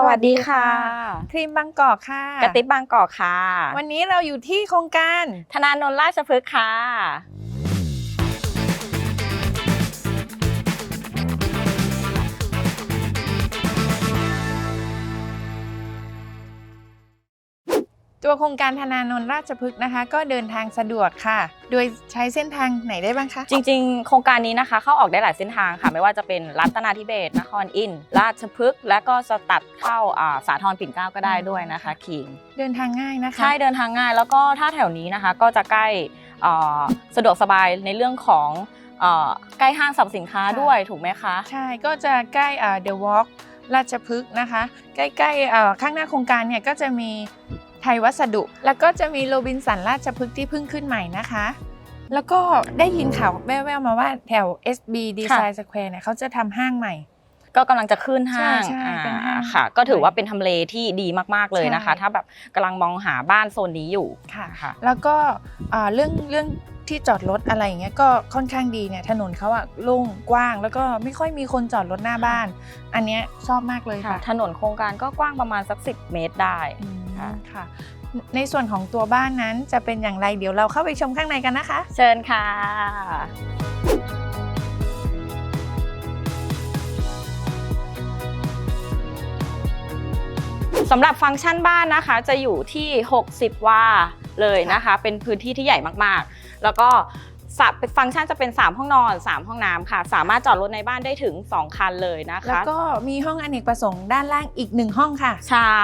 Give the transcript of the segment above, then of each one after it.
สวัสดีค่ะ ครีมบางกอกค่ะ กระติบบางกอกค่ะ วันนี้เราอยู่ที่โครงการ ธนานนท์ราชพฤกษ์ค่ะ ตัวโครงการธนานนท์ราชพฤกษ์นะคะ ก็เดินทางสะดวกค่ะ โดยใช้เส้นทางไหนได้บ้างคะ จริงๆ โครงการนี้นะคะ เข้าออกได้หลายเส้นทางค่ะ ไม่ว่าจะเป็นรัตนาธิเบศรนครอินทร์ราชพฤกษ์และก็สตัดเข้าอ่าสาทรปิ่นเกล้าก็ได้ด้วยนะคะคิงเดินทางง่ายนะคะ ใช่เดินทางง่าย แล้วก็ถ้าแถวนี้นะคะก็จะใกล้อ่าสะดวกสบายในเรื่องของอ่าใกล้ห้างสรรพสินค้าด้วยถูกไหมคะ ใช่ก็จะใกล้เดอะวอล์กราชพฤกษ์นะคะ ใกล้ๆเอ่อข้างหน้าโครงการเนี่ยก็จะมี ไทยวัสดุ แล้วก็จะมีโรบินสันราชพฤกษ์ที่เพิ่งขึ้นใหม่นะคะ แล้วก็ได้ยินข่าวแว่วๆมาว่าแถว SB Design Square เนี่ยเขาจะทำห้างใหม่ ก็กำลังจะขึ้นห้างใช่ใช่เป็นห้าง อ่าค่ะ ก็ถือว่าเป็นทำเลที่ดีมากๆเลยนะคะใช่ถ้าแบบกำลังมองหาบ้านโซนนี้อยู่ค่ะ ค่ะ แล้วก็อ่าเรื่องเรื่องที่จอดรถอะไรอย่างเงี้ยก็ค่อนข้างดีเนี่ยถนนเขาอะโล่งกว้าง แล้วก็ไม่ค่อยมีคนจอดรถหน้าบ้าน อันเนี้ยชอบมากเลยค่ะค่ะถนนโครงการก็กว้างประมาณสัก 10 เมตรได้ อืมค่ะ ค่ะ ในส่วนของตัวบ้านนั้นจะเป็นอย่างไรเดี๋ยวเราเข้าไปชมข้างในกันนะคะ เชิญค่ะ สำหรับฟังก์ชันบ้านนะคะ จะอยู่ที่ 60 วาเลยนะคะ เป็นพื้นที่ที่ใหญ่มากๆ แล้วก็สะฟังก์ชันจะเป็น 3 ห้องนอน 3 ห้องน้ำค่ะ สามารถจอดรถในบ้านได้ถึง 2 คันเลยนะแล้วคะก็มีห้องอเนกประสงค์ด้านล่างอีกหนึ่งห้องค่ะ ใช่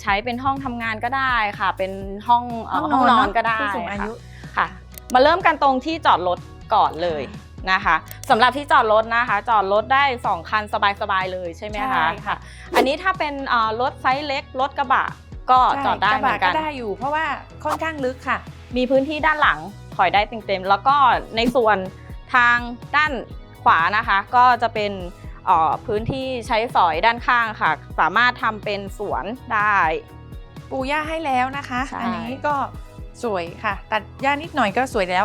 ใช้เป็นห้องทำงานก็ได้ค่ะ เป็นห้องเอ่อห้องนอนก็ได้ผู้สูงอายุค่ะ มาเริ่มกันตรงที่จอดรถก่อนเลย นะคะสำหรับที่จอดรถนะคะ จอดรถได้ 2 คันสบายๆเลยใช่ไหมใช่คะค่ะ อันนี้ถ้าเป็นเอ่อรถไซส์เล็กรถกระบะก็จอดได้ใช่เหมือนกัระนบะได้อยู่ เพราะว่าค่อนข้างลึกค่ะ มีพื้นที่ด้านหลังถอยได้เต็มๆแล้วก็ในส่วนทางด้านขวานะคะ ก็จะเป็นเอ่อพื้นที่ใช้สอยด้านข้างค่ะ สามารถทำเป็นสวนได้ ปูหญ้าให้แล้วนะคะ ใช่ อันนี้ก็ สวยค่ะ ตัดหญ้านิดหน่อยก็สวยแล้ว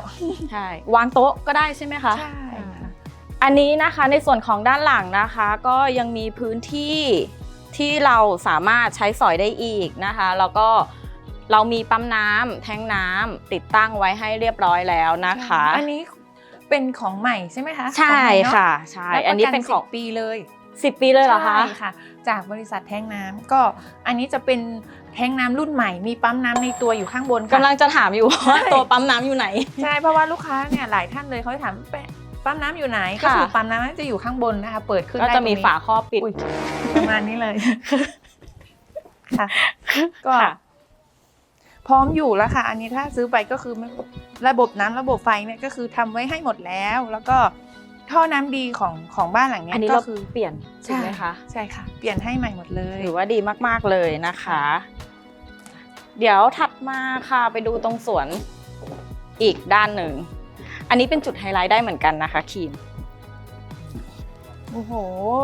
ใช่วางโต๊ะก็ได้ใช่ไหมคะใช่ค่ะอันนี้นะคะในส่วนของด้านหลังนะคะ ก็ยังมีพื้นที่ที่เราสามารถใช้สอยได้อีกนะคะ แล้วก็เรามีปั๊มน้ำแทงน้ำติดตั้งไว้ให้เรียบร้อยแล้วนะคะ อันนี้เป็นของใหม่ใช่ไหมคะใช่ของใหม่เนอค่ะใช่แล้วอันนี้เป็นของประกั10ปีเลย 10 ปีเลยเหรอคะ ใช่ค่ะ จากบริษัทแท้งน้ำก็อันนี้จะเป็นแท้งน้ำรุ่นใหม่ มีปั๊มน้ำในตัวอยู่ข้างบนค่ะ กำลังจะถามอยู่ว่าใช่ตัวปั๊มน้ำอยู่ไหน ใช่เพราะว่าลูกค้าเนี่ยหลายท่านเลยเขาจะถามแปะปั๊มน้ำอยู่ไหนก็ค่ะ คือปั๊มน้ำจะอยู่ข้างบนนะคะ เปิดขึ้นก็ได้จะมีตรงนี้ฝาครอบปิด อุ๊ยประมาณนี้เลยค่ะ ก็ค่ะ พร้อมอยู่แล้วค่ะ อันนี้ถ้าซื้อไปก็คือไม่ระบบน้ำระบบไฟเนี่ยก็คือทำไว้ให้หมดแล้ว แล้วก็ ท่อน้ำดีของของบ้านหลังเนี้อันยนี้ก็เราคือเปลี่ยนใช่ไหมคะ ใช่ค่ะ เปลี่ยนให้ใหม่หมดเลย ถือว่าดีมากๆเลยนะคะ เดี๋ยวถัดมาค่ะไปดูตรงสวนอีกด้านหนึ่ง อันนี้เป็นจุดไฮไลท์ได้เหมือนกันนะคะคีม โอ้โห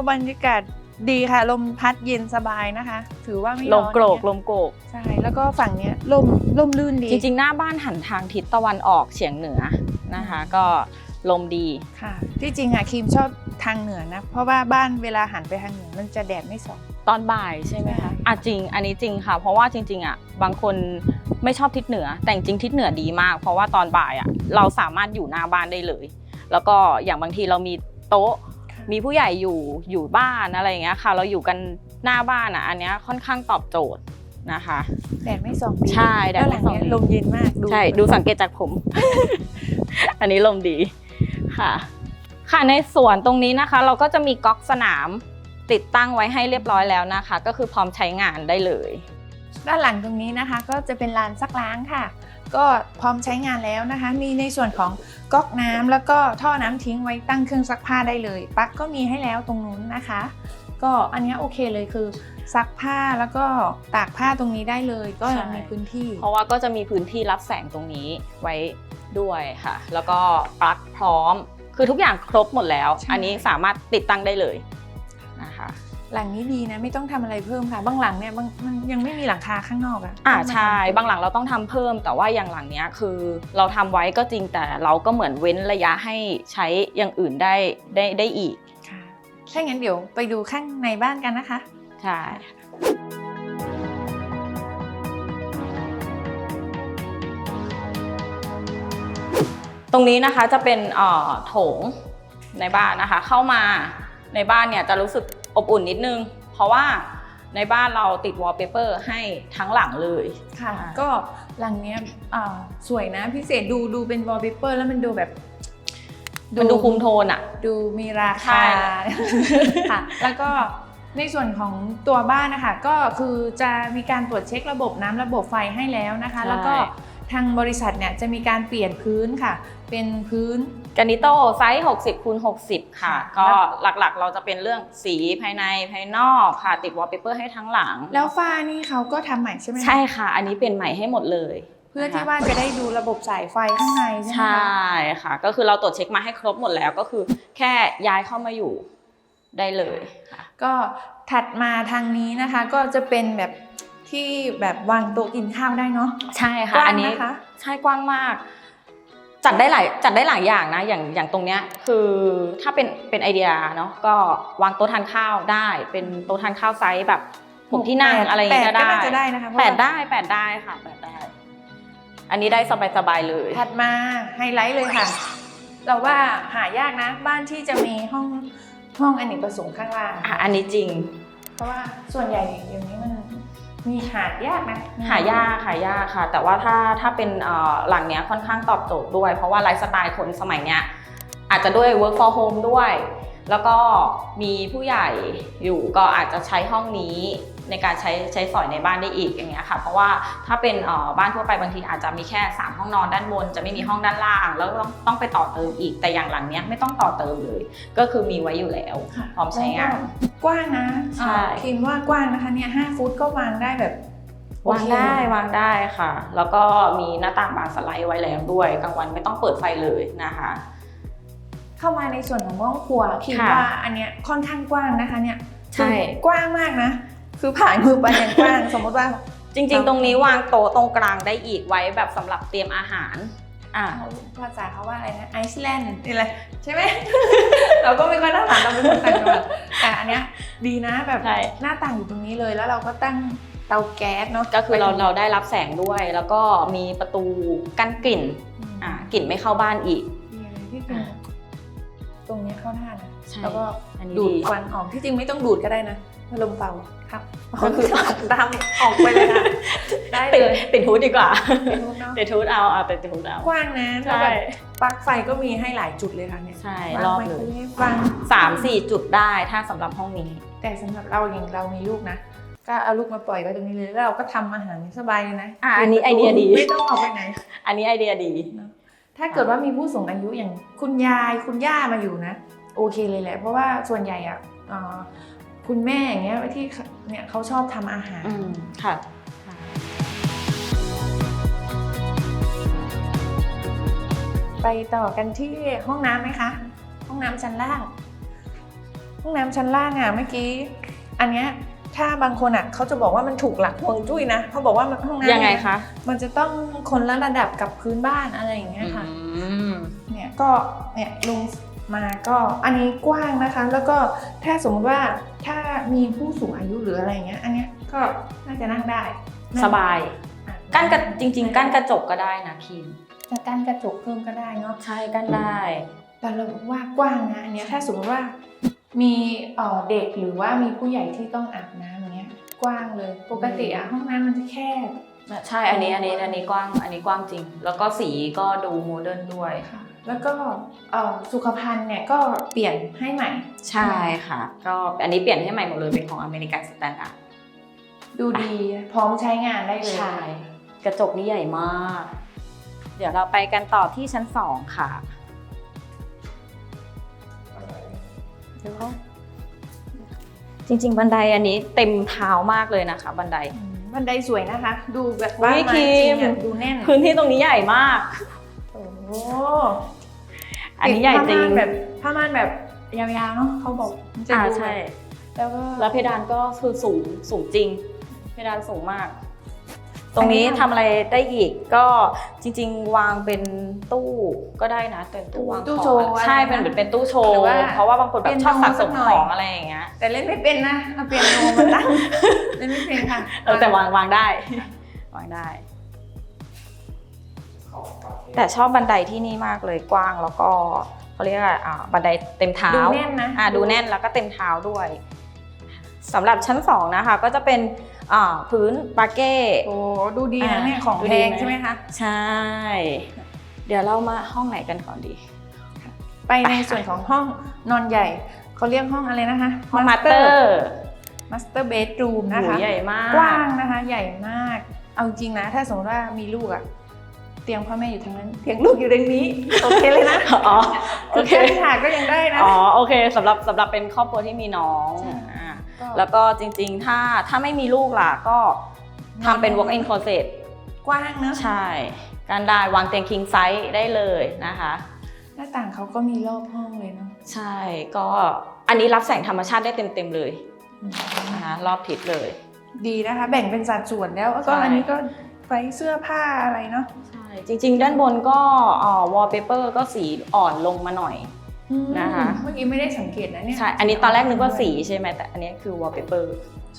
บรรยากาศดีค่ะ ลมพัดเย็นสบายนะคะ ถือว่าไม่ลร้อมนโกรกเนี่ยลมโกรก ใช่ แล้วก็ฝั่งเนี้ยลมลมลื่นดี จริงๆ หน้าบ้านหันทางทิศตะวันออกเฉียงเหนือนะคะ ก็ ลมดีค่ะ ที่จริงอะครีมชอบทางเหนือนะ เพราะว่าบ้านเวลาหันไปทางเหนือมันจะแดดไม่ส่อง ตอนบ่ายใช่ไหมใช่ คะอะจริง อันนี้จริงค่ะ เพราะว่าจริงๆอะบางคนไม่ชอบทิศเหนือ แต่จริงๆทิศเหนือดีมาก เพราะว่าตอนบ่ายอะเราสามารถอยู่หน้าบ้านได้เลย แล้วก็อย่างบางทีเรามีโต๊ะ มีผู้ใหญ่อยู่อยู่บ้านอะไรอย่างเงี้ยค่ะ เราอยู่กันหน้าบ้านอะ อันเนี้ยค่อนข้างตอบโจทย์นะคะ แดดไม่ส่องดีใช่แดดล้วหไม่ลังส่องเนี้ยดีลมเย็นมากดูใช่ดูสังเกตจากผม อันนี้ลมดี ค่ะ ค่ะในสวนตรงนี้นะคะ เราก็จะมีก๊อกสนามติดตั้งไว้ให้เรียบร้อยแล้วนะคะ ก็คือพร้อมใช้งานได้เลย ด้านหลังตรงนี้นะคะ ก็จะเป็นลานซักล้างค่ะ ก็พร้อมใช้งานแล้วนะคะ มีในส่วนของก๊อกน้ำแล้วก็ท่อน้ำทิ้งไว้ตั้งเครื่องซักผ้าได้เลยปลั๊กก็มีให้แล้วตรงนู้นนะคะ ก็อันเนี้ยโอเคเลยคือซักผ้าแล้วก็ตากผ้าตรงนี้ได้เลย ก็ใช่มีพื้นที่ เพราะว่าก็จะมีพื้นที่รับแสงตรงนี้ไว้ ด้วยค่ะ แล้วก็ปลั๊กพร้อม คือทุกอย่างครบหมดแล้วใช่อันนี้สามารถติดตั้งได้เลยนะคะหลังนี้ดีนะไม่ต้องทำอะไรเพิ่มค่ะ บางหลังเนี่ยบางมันยังไม่มีหลังคาข้างนอกอะอ่าต้องมใช่ทำบางหลังเราต้องทำเพิ่ม แต่ว่าอย่างหลังเนี้ยคือเราทำไว้ก็จริงแต่เราก็เหมือนเว้นระยะให้ใช้อย่างอื่นได้ได้ได้อีกค่ะถ้างั้นเดี๋ยวไปดูข้างในบ้านกันนะคะใช่ ตรงนี้นะคะจะเป็นเอ่อโถงในบ้านนะคะ เข้ามาในบ้านเนี่ยจะรู้สึกอบอุ่นนิดนึง เพราะว่าในบ้านเราติดวอลเปเปอร์ให้ทั้งหลังเลยค่ะอ่าก็หลังเนี้ยอ่าสวยนะพิเศษดูดูเป็นวอลเปเปอร์แล้วมันดูแบบมันดูคุมโทนอะดูมีราใช่คาค่ะ แล้วก็ในส่วนของตัวบ้านนะคะ ก็คือจะมีการตรวจเช็คระบบน้ำระบบไฟให้แล้วนะคะ แล้วก็ทางบริษัทเนี่ยจะมีการเปลี่ยนพื้นค่ะ เป็นพื้น กานิโตไซส์60คูณ60ค่ะค่ะ ก็หลักๆ เราจะเป็นเรื่องสีภายในภายนอกค่ะ ติดวอลเปเปอร์ให้ทั้งหลัง แล้วฝ้านี่เขาก็ทำใหม่ใช่ไหมคะใช่ค่ะ อันนี้เป็นใหม่ให้หมดเลย เพื่อที่นะคะว่าจะได้ดูระบบสายไฟข้างในใช่ไหมใช่คะค่ะ ก็คือเราตรวจเช็คมาให้ครบหมดแล้วก็คือ แค่ย้ายเข้ามาอยู่ได้เลยค่ะ ก็ถัดมาทางนี้นะคะ ก็จะเป็นแบบที่แบบวางโต๊ะกินข้าวได้เนาะ ใช่กค่ะว้างอันนี้นะคะ ใช่กว้างมาก จัดได้หลายจัดได้หลายอย่างนะอย่างอย่างตรงเนี้ยคือถ้าเป็นเป็นไอเดียเนาะก็วางโต๊ะทานข้าวได้ เป็นโต๊ะทานข้าวไซส์แบบหกที่นั่งแปดอะไรอย่างเงี้ยแปก็ก็ได้น่าจะได้นะคะเพราะแปว่าดได้แปดได้ค่ะแปดได้ อันนี้ได้สบายสบายๆเลยถัดมาไฮไลท์เลยค่ะ เราว่าหายากนะ บ้านที่จะมีห้องห้องอเนกประสงค์ข้างล่างอะอันนี้จริง เพราะว่าส่วนใหญ่อย่างนี้มัน มีหายากนะหายากหายากค่ะ แต่ว่าถ้าถ้าเป็นหลังเนี้ยค่อนข้างตอบโจทย์ด้วย เพราะว่าไลฟ์สไตล์คนสมัยเนี้ยอาจจะด้วย work for home ด้วย แล้วก็มีผู้ใหญ่อยู่ก็อาจจะใช้ห้องนี้ ในการใช้ใช้สอยในบ้านได้อีกอย่างเงี้ยค่ะ เพราะว่าถ้าเป็นเอ่อบ้านทั่วไปบางทีอาจจะมีแค่ 3 ห้องนอนด้านบน จะไม่มีห้องด้านล่าง แล้วต้องต้องไปต่อเติมอีกแต่อย่างหลังเนี้ยไม่ต้องต่อเติมเลย ก็คือมีไว้อยู่แล้วค่ะพร้อมใช้งานแล้วก็กว้างนะใช่อ่าคิมว่ากว้างนะคะเนี่ยห้าฟุตก็วางได้แบบโอวางเคได้วางได้ค่ะ แล้วก็มีหน้าต่างบานสไลด์ไว้แล้วด้วยกลางวันไม่ต้องเปิดไฟเลยนะคะ เข้ามาในส่วนของห้องครัวคิดค่ะว่าอันเนี้ยค่อนข้างกว้างนะคะเนี่ยใช่คือกว้างมากนะ คือผ่านมือไปอย่างกว้าง สมมติว่า จริง ๆ ตรงนี้วางโต๊ะตรงกลางได้อีกไว้แบบสำหรับเตรียมอาหารอ่าภาษาเขาว่าอะไรนะไอซ์แลนด์นี่แหละใช่ไหม เราก็ไม่ค่อยน่าถามเราเป็นคนต่างจังหวัดแต่อันเนี้ยดีนะแบบใช่หน้าต่างอยู่ตรงนี้เลยแล้วเราก็ตั้งเตาแก๊สเนาะก็คือเราไปตงเราได้รับแสงด้วย แล้วก็มีประตูกั้นกลิ่นอ่ากลิ่นไม่เข้าบ้านอีกดีเลยที่จริงตรงเนี้ยเข้าท่านะใช่แล้วก็ อันนี้ดูดดีควันออกที่จริงไม่ต้องดูดก็ได้นะพัดลมเป่าครับก็คือตามออกไปเลยนะได้ติดเลยติดฮูดดีกว่าเป็นรูปเนาะติดฮูดเอาเอาติดฮูดเอากว้างนะแล้วใช่แบบปลั๊กไฟก็มีให้หลายจุดเลยค่ะเนี่ยใช่วางรอบไมเลโครยเวฟวางสามสี่จุดได้ถ้าสำหรับห้องนี้ แต่สำหรับเราอย่างเรามีลูกนะก็เอาลูกมาปล่อยไว้ตรงนี้เลยแล้วเราก็ทำอาหารสบายเลยนะอะอันนี้ไอเดียดีไม่ต้องออกไปไหน อันนี้ไอเดียดี ถ้าเกิดว่ามีผู้สูงอายุอย่างคุณยายคุณย่ามาอยู่นะ โอเคเลยแหละเพราะว่าส่วนใหญ่อะเอ่อคุณแม่อย่างเงี้ยที่เนี่ยเขาชอบทำอาหารอืมค่ะไปต่อกันที่ห้องน้ำไหมคะ ห้องน้ำชั้นล่าง ห้องน้ำชั้นล่างอะเมื่อกี้ อันเนี้ยถ้าบางคนอะเขาจะบอกว่ามันถูกหลักฮวงจุ้ยนะเขาบอกว่ามันห้องน้ำยังไงคะมันจะต้องคนละระดับกับพื้นบ้านอะไรอย่างเงี้ยค่ะอืมเนี่ยก็เนี่ยลุง มาก็อันนี้กว้างนะคะ แล้วก็ถ้าสมมติว่าถ้ามีผู้สูงอายุหรืออะไรเงี้ย อันเนี้ยก็น่าจะนั่งได้สบาย อะกั้นกระจริง ๆ กั้นกระจกก็ได้นะคิมจะกั้นกระจกเพิ่มก็ได้เนาะ ใช่กั้นได้ แต่เราว่ากว้างนะอันเนี้ยถ้าสมมติว่ามีเอ่อเด็กหรือว่ามีผู้ใหญ่ที่ต้องอาบน้ำอย่างเงี้ยกว้างเลย ปกติอะห้องน้ำมันจะแคบ ใช่อันนี้อันนี้อันนี้กว้างอันนี้กว้างจริง แล้วก็สีก็ดูโมเดิร์นด้วย ค่ะ แล้วก็เอ่อสุขภัณฑ์เนี่ยก็เปลี่ยนให้ใหม่ ใช่ค่ะ ก็อันนี้เปลี่ยนให้ใหม่หมดเลยเป็นของอเมริกันสแตนดาร์ดดูดีพร้อมใช้งานได้เลย ใช่ กระจกนี่ใหญ่มาก เดี๋ยวเราไปกันต่อที่ชั้นสองค่ะจริง ๆ บันไดอันนี้เต็มเท้ามากเลยนะคะ บันไดอืมบันไดสวยนะคะ ดูแบบว่าอุ๊ยไม้จริงคิอะมดูแน่น พื้นที่ตรงนี้ใหญ่มากโอ้โหอันนี้ใหญ่จริงผ้าม่านแบบผ้าม่านแบบยาวๆเนาะเขาบอกมันจะอ่าดูใช่ แล้วก็แล้วเพดานก็คือสูงสูงจริง เพดานสูงมาก ตรงนี้อันนี้ทำอะไรได้อีกก็จริง ๆ วางเป็นตู้ก็ได้นะเป็นตู้วางตู้ของโชว์อะไรใช่นะเป็นเหมือนเป็นตู้โชว์หรือว่าเพราะว่าบางคนแบบชอบสะสมเปียโนสักหน่อยของอะไรอย่างเงี้ยแต่เล่นไม่เป็นนะเอาเปียโนมาตั้งเล่นไม่เป็นค่ะเออแต่วางวางได้วางได้ แต่ชอบบันไดที่นี่มากเลยกว้างแล้วก็เขาเรียกว่าอ่าบันไดเต็มเท้า ดูแน่นนะอ่าดูแน่นแล้วก็เต็มเท้าด้วยสำหรับชั้นสองนะคะก็จะเป็นอ่าพื้นปาเก้โอ้ดูดีนะอ่าเนี่ยของดูแพดีงไหมใช่ไหมคะใช่ เดี๋ยวเรามาห้องไหนกันก่อนดี ไปในส่วนของห้องนอนใหญ่เขาเรียกห้องอะไรนะคะห้องมาสเตอร์มาสเตอร์เบดรูมหนะคะใหญ่มากกว้างนะคะ ใหญ่มาก เอาจริงนะ ถ้าสมมติว่ามีลูกอะ เตียงพ่อแม่อยู่ทางนั้นเตียงลูกอยู่ตรงนี้ โอเคเลยนะอ๋อโอจุดเคการฉากก็ยังได้นะ อ๋อโอเคสำหรับสำหรับเป็นครอบครัวที่มีน้องใช่อ่าก็แล้วก็จริงๆ ถ้าถ้าไม่มีลูกล่ะก็ทำเป็น walk in closet กว้างเนอะใช่ การได้วางเตียง king size ได้เลยนะคะ หน้าต่างเขาก็มีรอบห้องเลยเนาะใช่ก็อันนี้รับแสงธรรมชาติได้เต็มๆเลยนะคะรอบทิศเลย ดีนะคะ แบ่งเป็นสัดส่วนแล้วแล้วก็ใช่อันนี้ก็ไว้เสื้อผ้าอะไรเนาะใช่จริง ๆ ด้านบนก็อ่อ wallpaper ก็สีอ่อนลงมาหน่อยนะคะ เมื่อกี้ไม่ได้สังเกตนะเนี่ยใช่อันนี้ตอนแรกนึกว่าสีใช่ไหมแต่อันนี้คือ wallpaper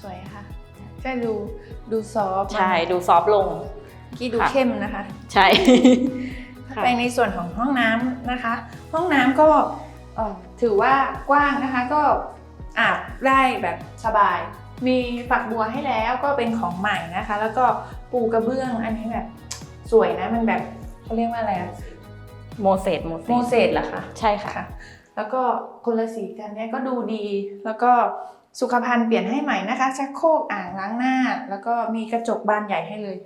สวยค่ะใช่ดูดูซอฟต์ใช่ดูซอฟต์ลงเมื่อกี้ดูค่ะเข้มนะคะ ใช่ค่ะไปในส่วนของห้องน้ำนะคะ ห้องน้ำก็เอ่อถือว่ากว้างนะคะก็อาบได้แบบสบาย มีฝักบัวให้แล้วก็เป็นของใหม่นะคะ แล้วก็ ปูกระเบื้อง อันนี้แบบ สวยนะมันแบบเขาเรียกว่าอะไรอะโมเสสโมเสโมสเสสเหรอคะใช่ค่ะค่ะ แล้วก็คนละสีกันเนี่ยก็ดูดี แล้วก็สุขภัณฑ์เปลี่ยนให้ใหม่นะคะชักโครกอ่างล้างหน้า แล้วก็มีกระจกบานใหญ่ให้เลย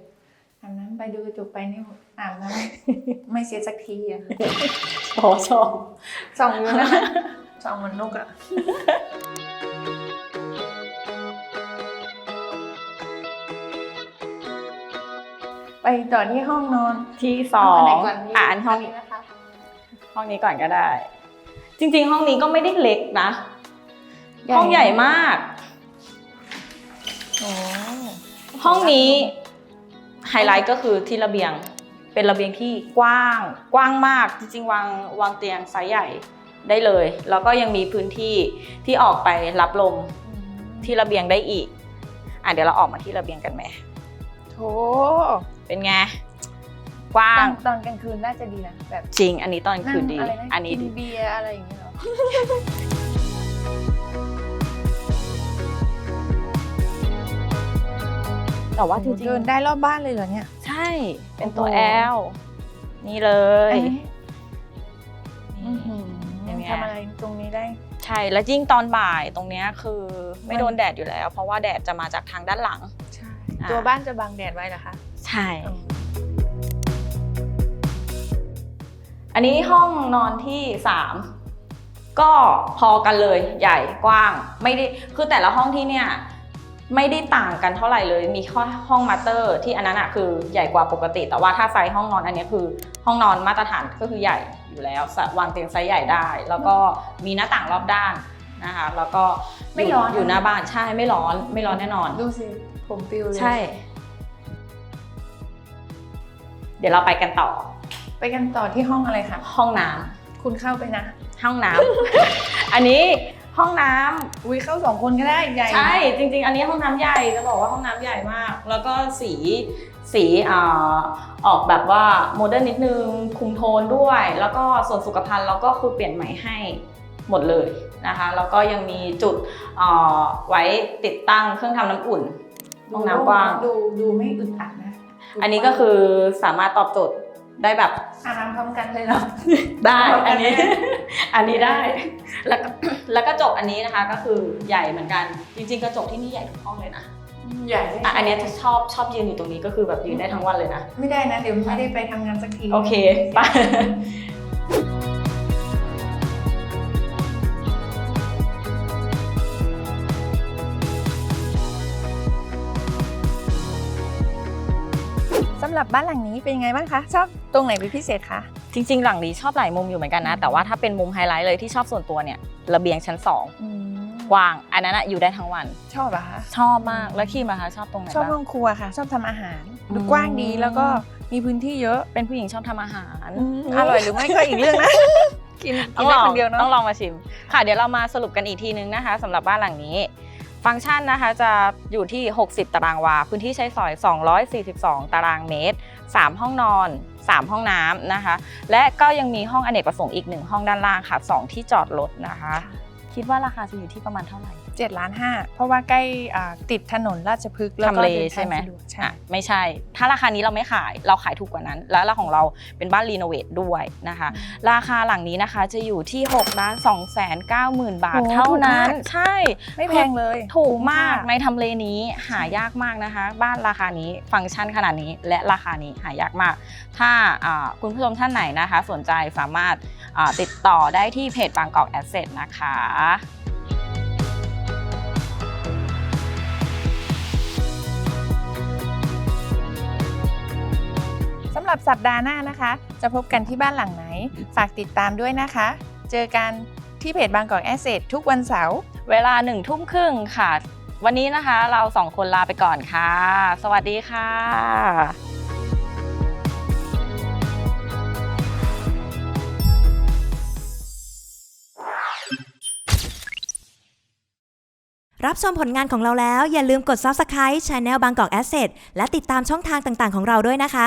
อาบน้ำไปดูกระจกไปนี่อาบน้ำไม่เสียสักทีอะโอ้ชอบส่องอยู่นะส่องเหมือนนกอะ ไปต่อที่ห้องนอนที่สอเางไหนก่อนดีอ่านห้อง นี้นะคะห้องนี้ก่อนก็ได้ จริงๆ ห้องนี้ก็ไม่ได้เล็กนะ ห้องใหญ่มาก โอ้ห้องนี้ไฮไลท์ก็คือที่ระเบียง เป็นระเบียงที่กว้างกว้างมาก จริงๆ วางวางเตียงไซส์ใหญ่ได้เลย แล้วก็ยังมีพื้นที่ที่ออกไปรับลมที่ระเบียงได้อีก อะเดี๋ยวเราออกมาที่ระเบียงกันไหม โถ เป็นไงกว้าตองนตอนกลางคืนน่าจะดีนะแบบจริง อันนี้ตอนคืนดีงอะไรนะอันนี้กิดีนเบียร์อะไรอย่างเงี้ยเหรอแต่ว่าจริงเดินได้รอบบ้านเลยเหรอเนี่ย ๆใช่ เป็นตัวโอ้โหแอลนี่เลยอันนี้อื้อหือเป็นไง ทำอะไรตรงนี้ได้ ใช่ แล้วยิ่งตอนบ่ายตรงเนี้ยคือไม่โดนแดดอยู่แล้ว เพราะว่าแดดจะมาจากทางด้านหลัง ใช่อ่าตัวบ้านจะบังแดดไว้เหรอคะ ใช่ อันนี้ห้องนอนที่สามก็พอกันเลยใหญ่กว้าง ไม่ได้คือแต่ละห้องที่เนี่ยไม่ได้ต่างกันเท่าไหร่เลย มีข้อห้องมาสเตอร์ ที่อันนั้นอะคือใหญ่กว่าปกติ แต่ว่าถ้าไซส์ห้องนอนอันเนี้ยคือ ห้องนอนมาตรฐานก็คือใหญ่อยู่แล้วสะวางเตียงไซส์ใหญ่ได้ แล้วก็มีหน้าต่างรอบด้านนะคะ แล้วก็ยู่ไม่ร้อนอยู่หน้าบ้านใช่ไม่ร้อนไม่ร้อนแน่นอน ดูสิ ผมปิวเลย ใช่ เดี๋ยวเราไปกันต่อ ไปกันต่อที่ห้องอะไรคะ ห้องน้ำคุณเข้าไปนะ ห้องน้ำ อันนี้ห้องน้ำอุ้ยเข้าสองคนก็ได้ใหญ่ใช่จริง ๆ อันนี้ห้องน้ำใหญ่จะบอกว่าห้องน้ำใหญ่มาก แล้วก็สีสีอ่าออกแบบว่าโมเดิร์นนิดนึงคุมโทนด้วย แล้วก็ส่วนสุขภัณฑ์เราก็คือเปลี่ยนใหม่ให้หมดเลยนะคะแล้วก็ยังมีจุดอ่าไว้ติดตั้งเครื่องทำน้ำอุ่น ห้องน้ำกว้าง ดูดูไม่อึดอัดนะ อันนี้ก็คือสามารถตอบโจทย์ได้แบบอาบน้ำพร้อมกันเลยเหรอได้เอาอันนี้อันนี้ อันนี้ได้ แล้วก็แล้วกระจกอันนี้นะคะก็คือใหญ่เหมือนกัน จริง ๆ กระจกที่นี่ใหญ่ทุกห้องเลยนะ ใหญ่อะอันเนี้ยจะชอบชอบยืนอยู่ตรงนี้ก็คือแบบยืนได้ทั้งวันเลยนะ ไม่ได้นะ เดี๋ยวไม่ได้ไปทำงานสักที โอเคไป บบ้านหลังนี้เป็นยังไงบ้างคะ ชอบตรงไหนเป็นพิเศษคะจริงๆ หลังนี้ชอบหลายมุมอยู่เหมือนกันนะ แต่ว่าถ้าเป็นมุมไฮไลท์เลยที่ชอบส่วนตัวเนี่ยระเบียงชั้นสองอืมกว้าง อันนั้นอะอยู่ได้ทั้งวัน ชอบเหรอคะชอบมากแล้วคิมอะคะชอบตรงไหนชอบบ้างห้องครัวค่ะ ชอบทำอาหารอืมดูกว้างดีแล้วก็มีพื้นที่เยอะเป็นผู้หญิงชอบทำอาหารอร่อยหรือไม่ก็อีกเรื่องนะกินกิต้นองลได้องคนเดียวเนาะต้องลองมาชิม ค่ะเดี๋ยวเรามาสรุปกันอีกทีนึงนะคะสำหรับบ้านหลังนี้ ฟังก์ชันนะคะจะอยู่ที่ 60 ตารางวา พื้นที่ใช้สอย 242 ตารางเมตร 3 ห้องนอน 3 ห้องน้ำนะคะ และก็ยังมีห้องอเนกประสงค์อีก 1 ห้องด้านล่างค่ะ 2 ที่จอดรถนะคะ คิดว่าราคาจะอยู่ที่ประมาณเท่าไหร่ เจ็ดล้านห้าเพราะว่าใกล้อ่าติดถนนราชพฤกษ์แล้วก็ทำเลดินทางใช่ไหมสะดวกใช่อะไม่ใช่ ถ้าราคานี้เราไม่ขายเราขายถูกกว่านั้น แล้วเราของเราเป็นบ้านรีโนเวทด้วยนะคะ ราคาหลังนี้นะคะจะอยู่ที่6ล้าน2แสน9หมื่นบาทโอ้เท่านั้นถูกมากใช่ไม่แพงเลยถูกมากคุ้ในทำเลนี้หายากมากนะคะ บ้านราคานี้ฟังก์ชันขนาดนี้และราคานี้หายากมาก ถ้าอ่าคุณผู้ชมท่านไหนนะคะ สนใจสามารถอ่าติดต่อได้ที่เพจบางกอกแอสเซทนะคะ หรับสัปดาห์หน้านะคะ จะพบกันที่บ้านหลังไหน ฝากติดตามด้วยนะคะ เจอกันที่เพจบางกอกแอสเซททุกวันเสาร์เวลาหนึ่งทุ่มครึ่งค่ะ วันนี้นะคะเราสองคนลาไปก่อนค่ะ สวัสดีค่ะรับชมผลงานของเราแล้วอย่าลืมกด Subscribe Channel บางกอก Asset และติดตามช่องทางต่างๆ ของเราด้วยนะคะ